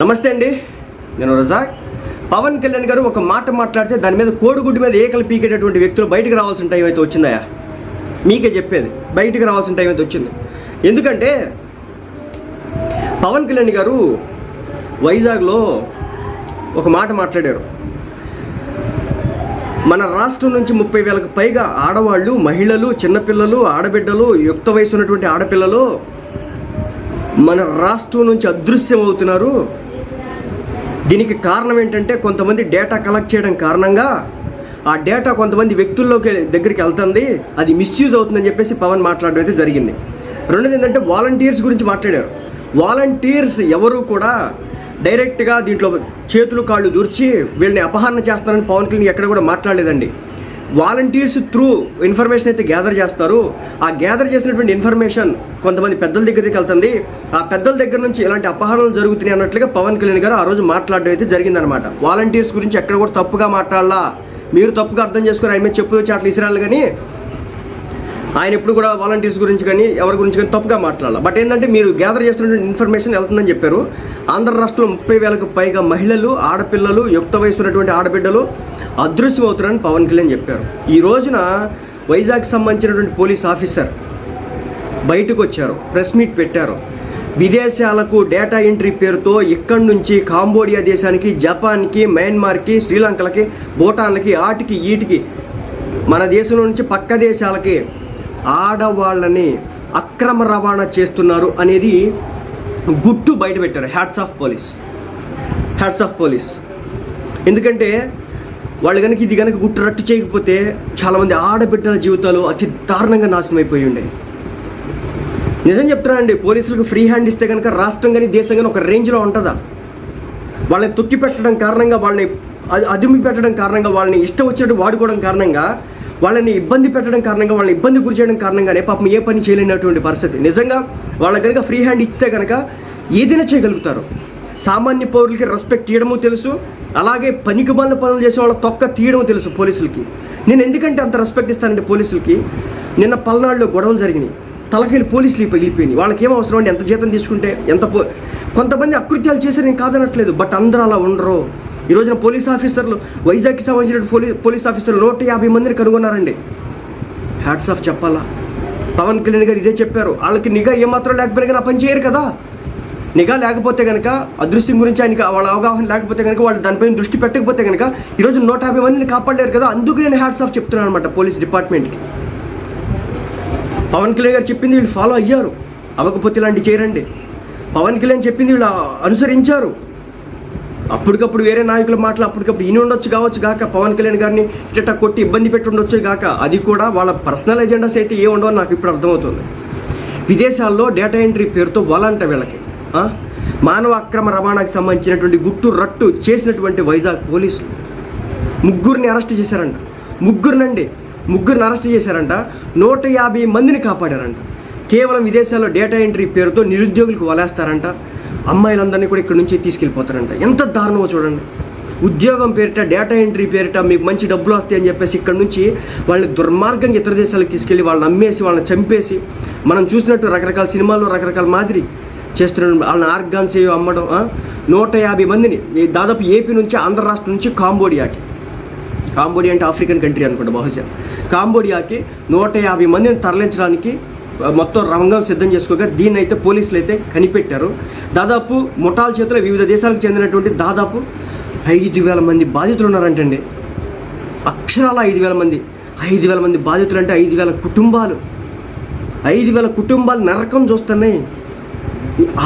నమస్తే అండి. నేను రజాక్. పవన్ కళ్యాణ్ గారు ఒక మాట మాట్లాడితే దాని మీద కోడిగుడ్డు మీద ఏకలు పీకేటటువంటి వ్యక్తులు బయటకు రావాల్సిన టైం అయితే వచ్చిందయా మీకే చెప్పేది. బయటకు రావాల్సిన టైం అయితే వచ్చింది. ఎందుకంటే పవన్ కళ్యాణ్ గారు వైజాగ్లో ఒక మాట మాట్లాడారు. మన రాష్ట్రం నుంచి ముప్పై వేలకు పైగా ఆడవాళ్ళు మహిళలు చిన్నపిల్లలు ఆడబిడ్డలు యుక్త వయసు ఉన్నటువంటి ఆడపిల్లలు మన రాష్ట్రం నుంచి అదృశ్యం అవుతున్నారు దీనికి కారణం ఏంటంటే కొంతమంది డేటా కలెక్ట్ చేయడం కారణంగా ఆ డేటా కొంతమంది వ్యక్తుల్లోకి దగ్గరికి వెళ్తుంది. అది మిస్యూజ్ అవుతుందని చెప్పేసి పవన్ మాట్లాడడం అయితే జరిగింది. రెండోది ఏంటంటే వాలంటీర్స్ గురించి మాట్లాడారు. వాలంటీర్స్ ఎవరు కూడా డైరెక్ట్గా దీంట్లో చేతులు కాళ్ళు దూర్చి వీళ్ళని అపహరణ చేస్తారని పవన్ కళ్యాణ్ ఎక్కడ కూడా మాట్లాడలేదండి. వాలంటీర్స్ త్రూ ఇన్ఫర్మేషన్ అయితే గ్యాదర్ చేస్తారు. ఆ గ్యాదర్ చేసినటువంటి ఇన్ఫర్మేషన్ కొంతమంది పెద్దల దగ్గరికి వెళ్తుంది. ఆ పెద్దల దగ్గర నుంచి ఇలాంటి అపహరణలు జరుగుతున్నాయి అన్నట్లుగా పవన్ కళ్యాణ్ గారు ఆ రోజు మాట్లాడడం అయితే జరిగిందనమాట వాలంటీర్స్ గురించి ఎక్కడ కూడా తప్పుగా మాట్లాడాలా. మీరు తప్పుగా అర్థం చేసుకుని ఆయన మీద చెప్పు వచ్చి అట్లా ఇసిరాలి కానీ ఆయన ఎప్పుడు కూడా వాలంటీర్స్ గురించి కానీ ఎవరి గురించి కానీ తప్పుగా మాట్లాడాలి. బట్ ఏంటంటే మీరు గ్యాదర్ చేస్తున్నటువంటి ఇన్ఫర్మేషన్ వెళ్తుందని చెప్పారు. ఆంధ్ర రాష్ట్రంలో ముప్పై వేలకు పైగా మహిళలు ఆడపిల్లలు యుక్త వయసు ఉన్నటువంటి ఆడబిడ్డలు అదృశ్యమవుతున్నారని పవన్ కళ్యాణ్ చెప్పారు. ఈ రోజున వైజాగ్ సంబంధించినటువంటి పోలీస్ ఆఫీసర్ బయటకు వచ్చారు ప్రెస్ మీట్ పెట్టారు. విదేశాలకు డేటా ఎంట్రీ పేరుతో ఇక్కడి నుంచి కాంబోడియా దేశానికి జపాన్కి మయన్మార్కి శ్రీలంకలకి భూటాన్లకి ఆటికి ఈటికి మన దేశం నుంచి పక్క దేశాలకి ఆడవాళ్ళని అక్రమ రవాణా చేస్తున్నారు అనేది గుట్టు బయట పెట్టారు hats off police hats off police ఎందుకంటే వాళ్ళు కనుక ఇది కనుక గుట్టరట్టు చేయకపోతే చాలామంది ఆడబిడ్డల జీవితాలు అతి దారుణంగా నాశనం అయిపోయి ఉండేవి నిజం చెప్తున్నానండి పోలీసులకు ఫ్రీ హ్యాండ్ ఇస్తే కనుక రాష్ట్రం కానీ దేశం కానీ ఒక రేంజ్లో ఉంటుందా? వాళ్ళని తొక్కి పెట్టడం కారణంగా వాళ్ళని అదిమి అదుమి పెట్టడం కారణంగా వాళ్ళని ఇష్టం వచ్చినట్టు వాడుకోవడం కారణంగా వాళ్ళని ఇబ్బంది పెట్టడం కారణంగా వాళ్ళని ఇబ్బంది గురి చేయడం కారణంగానే పాపం ఏ పని చేయలేనటువంటి పరిస్థితి. నిజంగా వాళ్ళ కనుక ఫ్రీ హ్యాండ్ ఇస్తే కనుక ఏదైనా చేయగలుగుతారు. సామాన్య పౌరులకి రెస్పెక్ట్ ఇవ్వడము తెలుసు అలాగే పనికి బంద పనులు చేసే వాళ్ళ తొక్క తీయడము తెలుసు పోలీసులకి. నేను ఎందుకంటే అంత రెస్పెక్ట్ ఇస్తానండి పోలీసులకి? నిన్న పల్నాడులో గొడవలు జరిగినాయి. తలకెళ్ళి పోలీసులు పగిలిపోయినాయి వాళ్ళకి ఏం అవసరం అండి? ఎంత జీతం తీసుకుంటే ఎంత పో కొంతమంది అకృత్యాలు చేశారు నేను కాదనట్లేదు బట్ అందరూ అలా ఉండరు. ఈ రోజున పోలీస్ ఆఫీసర్లు వైజాగ్కి సంబంధించిన పోలీస్ పోలీస్ ఆఫీసర్లు నూట యాభై మందిని కనుగొన్నారండి. హ్యాట్స్ ఆఫ్ చెప్పాలా? పవన్ కళ్యాణ్ గారు ఇదే చెప్పారు. వాళ్ళకి నిఘా ఏమాత్రం లేకపోయినా కానీ ఆ పని చేయరు కదా. నిఘా లేకపోతే కనుక అదృశ్యం గురించి ఆయనకి వాళ్ళ అవగాహన లేకపోతే కనుక వాళ్ళు దానిపైన దృష్టి పెట్టకపోతే కనుక ఈరోజు నూట యాభై మందిని కాపాడలేరు కదా అందుకు నేను హ్యాట్స్ ఆఫ్ చెప్తున్నాను అనమాట పోలీస్ డిపార్ట్మెంట్కి. పవన్ కళ్యాణ్ గారు చెప్పింది వీళ్ళు ఫాలో అయ్యారు. అవ్వకపోతే ఇలాంటి చేయరండి. పవన్ కళ్యాణ్ చెప్పింది వీళ్ళు అనుసరించారు. అప్పటికప్పుడు వేరే నాయకుల మాటలు అప్పటికప్పుడు ఈయన ఉండొచ్చు కావచ్చు కాక పవన్ కళ్యాణ్ గారిని ఇట్ట కొట్టి ఇబ్బంది పెట్టి ఉండొచ్చు కాక అది కూడా వాళ్ళ పర్సనల్ ఎజెండాస్ అయితే ఏ ఉండవని నాకు ఇప్పుడు అర్థమవుతుంది. విదేశాల్లో డేటా ఎంట్రీ పేరుతో వలంట వీళ్ళకి. మానవ అక్రమ రవాణాకు సంబంధించినటువంటి గుట్టు రట్టు చేసినటువంటి వైజాగ్ పోలీసులు. ముగ్గురిని అరెస్ట్ చేశారంట. ముగ్గురినండి. ముగ్గురిని అరెస్ట్ చేశారంట. నూట యాభై మందిని కాపాడారంట. కేవలం విదేశాల్లో డేటా ఎంట్రీ పేరుతో నిరుద్యోగులకు వలేస్తారంట. అమ్మాయిలందరినీ కూడా ఇక్కడ నుంచి తీసుకెళ్ళిపోతారంట. ఎంత దారుణమో చూడండి. ఉద్యోగం పేరిట డేటా ఎంట్రీ పేరిట మీకు మంచి డబ్బులు వస్తాయి అని చెప్పేసి ఇక్కడ నుంచి వాళ్ళని దుర్మార్గంగా ఇతర దేశాలకు తీసుకెళ్ళి వాళ్ళని అమ్మేసి వాళ్ళని చంపేసి మనం చూసినట్టు రకరకాల సినిమాల్లో రకరకాల మాదిరి చేస్తున్నాడు వాళ్ళని ఆర్గాన్స్ అమ్మడం నూట యాభై మందిని దాదాపు ఏపీ నుంచి ఆంధ్ర రాష్ట్రం నుంచి కాంబోడియాకి. కాంబోడియా అంటే ఆఫ్రికన్ కంట్రీ అనుకుంటా బహుశా. కాంబోడియాకి నూట యాభై మందిని తరలించడానికి మొత్తం రంగం సిద్ధం చేసుకోగా దీన్ని అయితే పోలీసులు అయితే కనిపెట్టారు. దాదాపు ముఠాల చేతిలో వివిధ దేశాలకు చెందినటువంటి దాదాపు ఐదు వేల మంది బాధితులు ఉన్నారంటండి. అక్షరాల ఐదు వేల మంది. ఐదు వేల మంది బాధితులు అంటే ఐదు వేల కుటుంబాలు. ఐదు వేల కుటుంబాలు నరకం చూస్తున్నాయి.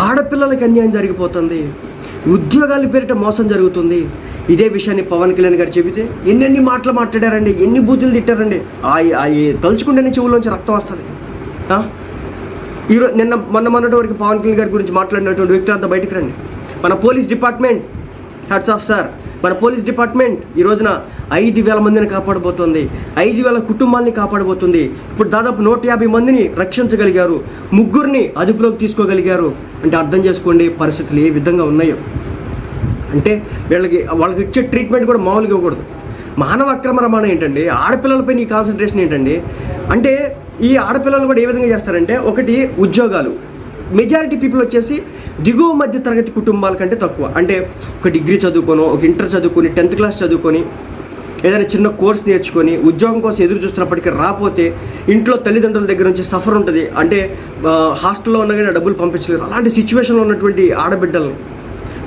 ఆడపిల్లలకి అన్యాయం జరిగిపోతుంది. ఉద్యోగాల పేరిట మోసం జరుగుతుంది. ఇదే విషయాన్ని పవన్ కళ్యాణ్ గారు చెబితే ఎన్నెన్ని మాటలు మాట్లాడారండి ఎన్ని బూతులు తిట్టారండి. ఆ తలుచుకుంటేనే చెవుల్లోంచి రక్తం వస్తుంది. ఈరోజు నిన్న మొన్న మొన్నటి వరకు పవన్ కళ్యాణ్ గారి గురించి మాట్లాడినటువంటి వ్యక్తులంతా బయటికి రండి. మన police department hats off sir మన పోలీస్ డిపార్ట్మెంట్ ఈ రోజున ఐదు వేల మందిని కాపాడబోతోంది. ఐదు వేల కుటుంబాలని కాపాడబోతుంది. ఇప్పుడు దాదాపు నూట యాభై మందిని రక్షించగలిగారు. ముగ్గురిని అదుపులోకి తీసుకోగలిగారు. అంటే అర్థం చేసుకోండి పరిస్థితులు ఏ విధంగా ఉన్నాయో. అంటే వీళ్ళకి వాళ్ళకి ఇచ్చే ట్రీట్మెంట్ కూడా మామూలుగా ఇవ్వకూడదు. మానవ అక్రమ రవాణా ఏంటండి? ఆడపిల్లలపై నీ కాన్సన్ట్రేషన్ ఏంటండి? అంటే ఈ ఆడపిల్లలు కూడా ఏ విధంగా చేస్తారంటే ఒకటి ఉద్యోగాలు. మెజారిటీ పీపుల్ వచ్చేసి దిగువ మధ్య తరగతి కుటుంబాల కంటే తక్కువ. అంటే ఒక డిగ్రీ చదువుకొని ఒక ఇంటర్ చదువుకొని టెన్త్ క్లాస్ చదువుకొని ఏదైనా చిన్న కోర్స్ నేర్చుకొని ఉద్యోగం కోసం ఎదురు చూస్తున్నప్పటికీ రాకపోతే ఇంట్లో తల్లిదండ్రుల దగ్గర నుంచి సఫర్ ఉంటుంది. అంటే హాస్టల్లో ఉన్న డబ్బులు పంపించలేరు. అలాంటి సిచ్యువేషన్లో ఉన్నటువంటి ఆడబిడ్డలను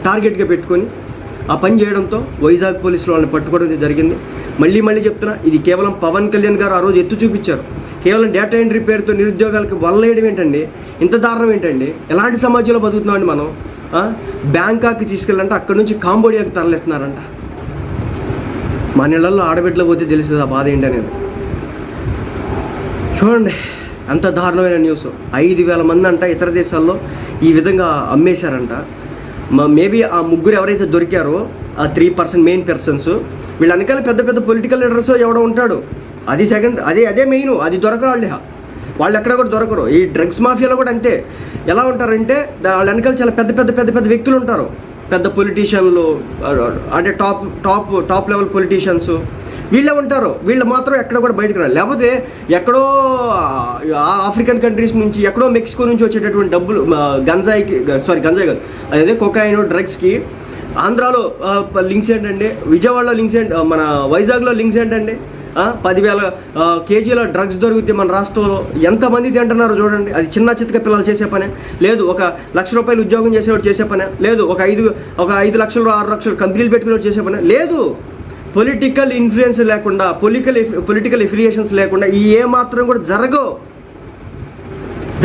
టార్గెట్గా పెట్టుకొని ఆ పని చేయడంతో వైజాగ్ పోలీసులు వాళ్ళని పట్టుకోవడం జరిగింది. మళ్ళీ మళ్ళీ చెప్తున్నా ఇది కేవలం పవన్ కళ్యాణ్ గారు ఆ రోజు ఎత్తు చూపించారు. కేవలం డేటా ఎంట్రీ పేరుతో నిరుద్యోగాలకు వల్లేయడం ఏంటండి? ఇంత దారుణం ఏంటండి? ఎలాంటి సమాజంలో బతుకుతున్నామండి మనం? బ్యాంకాక్కి తీసుకెళ్ళాలంటే అక్కడ నుంచి కాంబోడియాకి తరలిస్తున్నారంట. మా నెలల్లో ఆడబిడ్డలు పోతే తెలుస్తుంది ఆ బాధ ఏంటనేది చూడండి అంత దారుణమైన న్యూస్. ఐదు వేల మంది అంట ఇతర దేశాల్లో ఈ విధంగా అమ్మేశారంట. మేబీ ఆ ముగ్గురు ఎవరైతే దొరికారో ఆ త్రీ పర్సన్ మెయిన్ పర్సన్స్ వీళ్ళ వెనకాల పెద్ద పెద్ద పొలిటికల్ లీడర్స్ ఎవడో ఉంటాడు. అది సెకండ్ అదే అదే మెయిన్ అది దొరకరు వాళ్ళు వాళ్ళు ఎక్కడ కూడా దొరకరు. ఈ డ్రగ్స్ మాఫియాలో కూడా అంతే. ఎలా ఉంటారంటే వాళ్ళ వెనకాల చాలా పెద్ద పెద్ద పెద్ద పెద్ద వ్యక్తులు ఉంటారు. పెద్ద పొలిటీషియన్లు అంటే top top top level politicians వీళ్ళే ఉంటారు. వీళ్ళు మాత్రం ఎక్కడ కూడా బయటకు రారు. లేకపోతే ఎక్కడో ఆ ఆఫ్రికన్ కంట్రీస్ నుంచి ఎక్కడో మెక్సికో నుంచి వచ్చేటటువంటి డబ్బులు గంజాయికి సారీ గంజాయి కాదు. అదే కొకాయిన్ డ్రగ్స్కి ఆంధ్రాలో లింక్స్ ఏంటండి? విజయవాడలో లింక్స్ ఏంటి? మన వైజాగ్లో లింక్స్ ఏంటండి? పదివేల కేజీల డ్రగ్స్ దొరికితే మన రాష్ట్రంలో ఎంతమంది తింటున్నారో చూడండి. అది చిన్న చిత్తక పిల్లలు చేసే పనే. లేదు ఒక లక్ష రూపాయలు ఉద్యోగం చేసేవాడు చేసే పనే. లేదు ఒక ఐదు ఒక ఐదు లక్షలు ఆరు లక్షలు కంపెనీలు పెట్టుకునేవాడు చేసే పనే. లేదు పొలిటికల్ ఇన్ఫ్లుయెన్స్ లేకుండా పొలిటికల్ పొలిటికల్ ఎఫిలియేషన్స్ లేకుండా ఈ ఏ మాత్రం కూడా జరగవు.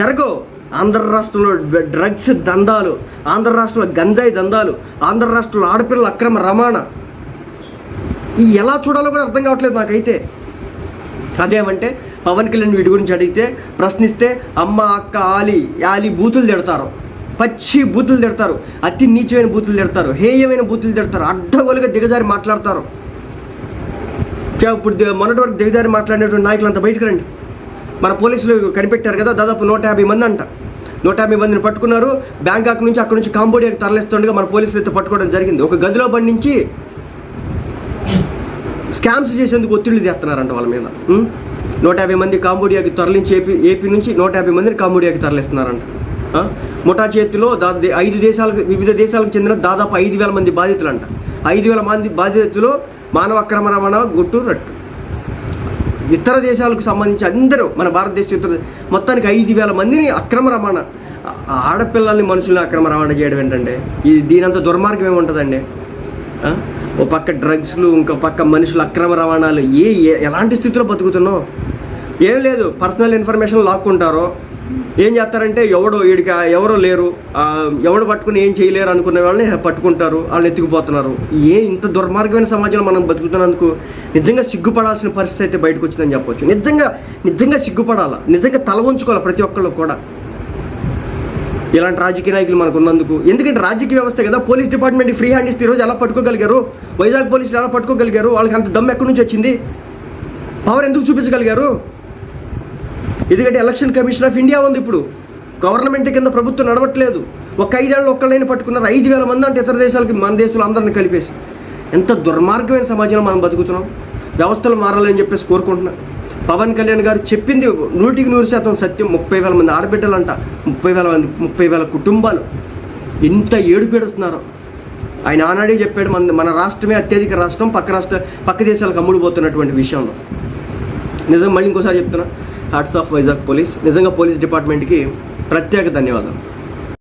జరగవు. ఆంధ్ర రాష్ట్రంలో డ్రగ్స్ దందాలు ఆంధ్ర రాష్ట్రంలో గంజాయి దందాలు ఆంధ్ర రాష్ట్రంలో ఆడపిల్లల అక్రమ రవాణా ఈ ఎలా చూడాలో కూడా అర్థం కావట్లేదు నాకైతే. అదేమంటే పవన్ కళ్యాణ్ వీటి గురించి అడిగితే ప్రశ్నిస్తే అమ్మ అక్క ఆలి ఆలి బూతులు తిడతారు. పచ్చి బూతులు తిడతారు. అతి నీచమైన బూతులు తిడతారు. హేయమైన బూతులు తిడతారు. అడ్డగోలుగా దిగజారి మాట్లాడతారు. ఇప్పుడు మొన్నటి వరకు దిగజారి మాట్లాడినటువంటి నాయకులు అంతా బయటకు రండి. మన పోలీసులు కనిపెట్టారు కదా దాదాపు నూట యాభై మంది అంట. నూట యాభై మందిని పట్టుకున్నారు. బ్యాంకాక్ నుంచి అక్కడ నుంచి కాంబోడియాకి తరలిస్తుండగా మన పోలీసులు అయితే పట్టుకోవడం జరిగింది. ఒక గదిలో బండించి స్కామ్స్ చేసేందుకు ఒత్తిళ్ళు చేస్తున్నారంట వాళ్ళ మీద. నూట యాభై మంది కాంబోడియాకి తరలించి ఏపీ ఏపీ నుంచి నూట యాభై మందిని కాంబోడియాకి తరలిస్తున్నారంట. ముఠా చేతిలో దా ఐదు దేశాలకు వివిధ దేశాలకు చెందిన దాదాపు ఐదు వేల మంది బాధితులు అంట ఐదు వేల మంది బాధితులు మానవ అక్రమ రవాణా గుట్టు రట్టు. ఇతర దేశాలకు సంబంధించి అందరూ మన భారతదేశం ఇతర మొత్తానికి ఐదు వేల మందిని అక్రమ రవాణా ఆడపిల్లల్ని మనుషుల్ని అక్రమ రవాణా చేయడం ఏంటంటే ఇది దీనంత దుర్మార్గం ఏముంటుందండి? ఓ పక్క డ్రగ్స్లు ఇంకో పక్క మనుషులు అక్రమ రవాణాలు. ఏ ఏ- ఎలాంటి స్థితిలో బతుకుతున్నావు? ఏం లేదు పర్సనల్ ఇన్ఫర్మేషన్ లాక్కుంటారో. ఏం చేస్తారంటే ఎవడో వీడికి ఎవరో లేరు. ఎవడు పట్టుకుని ఏం చేయలేరు అనుకునే వాళ్ళని పట్టుకుంటారు. వాళ్ళని ఎత్తుకుపోతున్నారు. ఏ ఇంత దుర్మార్గమైన సమాజంలో మనం బతుకుతున్నందుకు నిజంగా సిగ్గుపడాల్సిన పరిస్థితి అయితే బయటకు వచ్చిందని చెప్పవచ్చు నిజంగా నిజంగా సిగ్గుపడాలా? నిజంగా తల ఉంచుకోవాలి ప్రతి ఒక్కళ్ళు కూడా? ఇలాంటి రాజకీయ నాయకులు మనకు ఉన్నందుకు ఎందుకంటే రాజకీయ వ్యవస్థ కదా పోలీస్ డిపార్ట్మెంట్ ఫ్రీ హ్యాండ్ ఇస్తే ఈరోజు ఎలా పట్టుకోగలిగారు? వైజాగ్ పోలీసులు ఎలా పట్టుకోగలిగారు? వాళ్ళకి అంత దమ్ము ఎక్కడి నుంచి వచ్చింది? పవర్ ఎందుకు చూపించగలిగారు? ఎందుకంటే ఎలక్షన్ కమిషన్ ఆఫ్ ఇండియా ఉంది ఇప్పుడు. గవర్నమెంట్ కింద ప్రభుత్వం నడవట్లేదు. ఒక ఐదేళ్ళు ఒక్కళ్ళైనా పట్టుకున్నారు. ఐదు వేల మంది అంటే ఇతర దేశాలకి మన దేశంలో అందరిని కలిపేసి. ఎంత దుర్మార్గమైన సమాజంలో మనం బతుకుతున్నాం. వ్యవస్థలు మారాలని చెప్పేసి కోరుకుంటున్నాను పవన్ కళ్యాణ్ గారు చెప్పింది నూటికి నూరు శాతం సత్యం. ముప్పై వేల మంది ఆడబిడ్డలంట. ముప్పై వేల మంది ముప్పై వేల కుటుంబాలు. ఎంత ఏడుపేడుస్తున్నారు ఆయన ఆనాడే చెప్పాడు మన మన రాష్ట్రమే అత్యధిక రాష్ట్రం పక్క రాష్ట్ర పక్క దేశాలకు అమ్ముడుపోతున్నటువంటి విషయంలో. నిజం మళ్ళీ ఇంకోసారి చెప్తున్నా. హార్ట్స్ ఆఫ్ వైజాగ్ పోలీస్ నిజంగా పోలీస్ డిపార్ట్మెంట్కి ప్రత్యేక ధన్యవాదాలు.